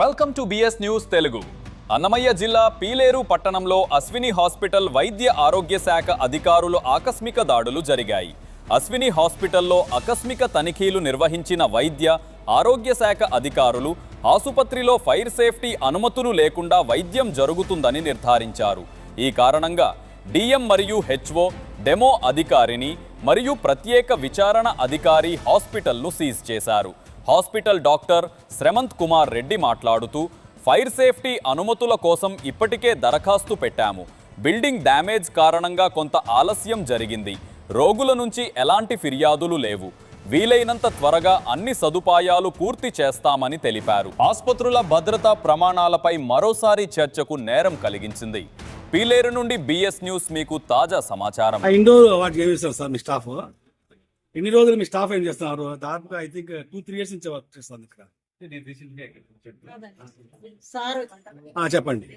Welcome to BS news Telugu. Annamayya జిల్లా పీలేరు పట్టణంలో Ashwini hospital వైద్య ఆరోగ్య శాఖ అధికారులు ఆకస్మిక దాడులు జరిగాయి. అశ్విని హాస్పిటల్లో ఆకస్మిక తనిఖీలు నిర్వహించిన వైద్య ఆరోగ్య శాఖ అధికారులు ఆసుపత్రిలో ఫైర్ సేఫ్టీ అనుమతులు లేకుండా వైద్యం జరుగుతుందని నిర్ధారించారు. ఈ కారణంగా డిఎం మరియు హెచ్ఓ డెమో అధికారిని మరియు ప్రత్యేక విచారణ అధికారి హాస్పిటల్ను సీజ్ చేశారు. హాస్పిటల్ డాక్టర్ శ్రమంత్ కుమార్ రెడ్డి మాట్లాడుతూ ఫైర్ సేఫ్టీ అనుమతుల కోసం ఇప్పటికే దరఖాస్తు పెట్టాము. బిల్డింగ్ డ్యామేజ్ కారణంగా కొంత ఆలస్యం జరిగింది. రోగుల నుంచి ఎలాంటి ఫిర్యాదులు లేవు. వీలైనంత త్వరగా అన్ని సదుపాయాలు పూర్తి చేస్తామని తెలిపారు. ఆసుపత్రుల భద్రతా ప్రమాణాలపై మరోసారి చర్చకు నేరం కలిగించింది. పీలేరు నుండి బిఎస్ న్యూస్ మీకు తాజా సమాచారం. ఇండోర్ అవార్డు సార్ మీ స్టాఫ్? ఎన్ని రోజులు మీ స్టాఫ్ ఏం చేస్తున్నారు? దాదాపుగా I think two three years నుంచి వర్క్ చేస్తాను ఇక్కడ. చెప్పండి.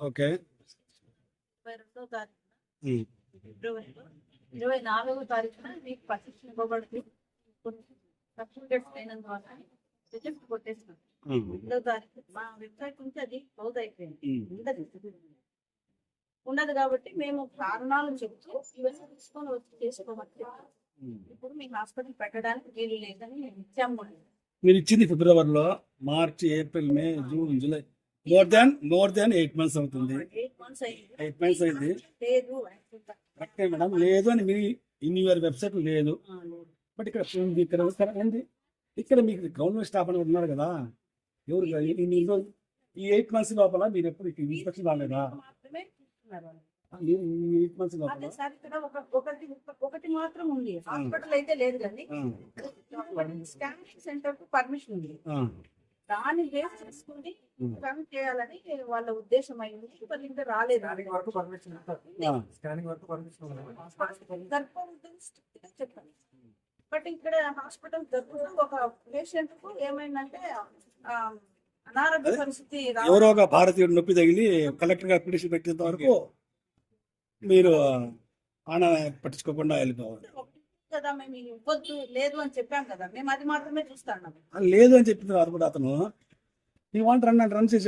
ఓకే. ఇరవై నాలుగో తారీఖున మీకు అయినందువల్ల రిజెక్ట్ రెండో తారీఖు మా వెబ్సైట్ నుంచి అది క్లోజ్ అయిపోయింది. ఉండదు ఉండదు కాబట్టి మేము కారణాలు చెప్తూ ఇవన్నీ తీసుకొని వచ్చి చేసుకోమని. ఉమ్. ఇప్పుడు మీ హాస్పిటల్ పెట్టడానికి వీలు లేదని మేము ఇచ్చాము. మీరు ఇచ్చింది ఫిబ్రవరిలో March April May June July more than more than eight months అవుతుంది ఎయిట్ మంత్స్ అయింది. కరెక్టే మేడం లేదు అని మీ ఇన్ యువర్ వెబ్సైట్ లేదు. బట్ ఇక్కడ ఇక్కడ ఇక్కడ మీకు గవర్నమెంట్ స్టాఫ్ అని ఉన్నారు కదా ఎవరు ఈ- ఎయిట్ మంత్స్ లోపల మీరు ఎప్పుడు ఇన్స్పెక్షన్ రాలేదా అదే లోపల? సార్ ఇక్కడ ఒక ఒకటి ఒకటి మాత్రం ఉంది. హాస్పిటల్ అయితే లేదు కానీ స్కానింగ్ సెంటర్కు పర్మిషన్ ఉంది. దాన్ని బేస్ చేసుకుని. స్కాన్ చేయాలని వాళ్ళ ఉద్దేశం అయింది. వాళ్ళు ఇంకా రాలేదు. వరకు పర్మిషన్. స్కానింగ్ వరకు పర్మిషన్ చెప్పాను బట్ ఇక్కడ హాస్పిటల్ తరఫున ఒక పేషెంట్కు ఏమైందంటే ఆ, అనారోగ్య పరిస్థితి రావడం ఎవరో ఒక భారతీయుడు నొప్పి తగిలి కలెక్టర్ గారు పిటిషన్ పెట్టేంత వరకు మీరు ఆన పట్టించుకోకుండా వెళ్ళిపోవాలి. కదా మేము ఇవ్వద్దు లేదు అని చెప్పాం కదా మేము అది మాత్రమే చూస్తాం లేదు అని చెప్పిన తర్వాత కూడా అతను ఈ వాంట్ రన్ అండ్ రన్ చేసి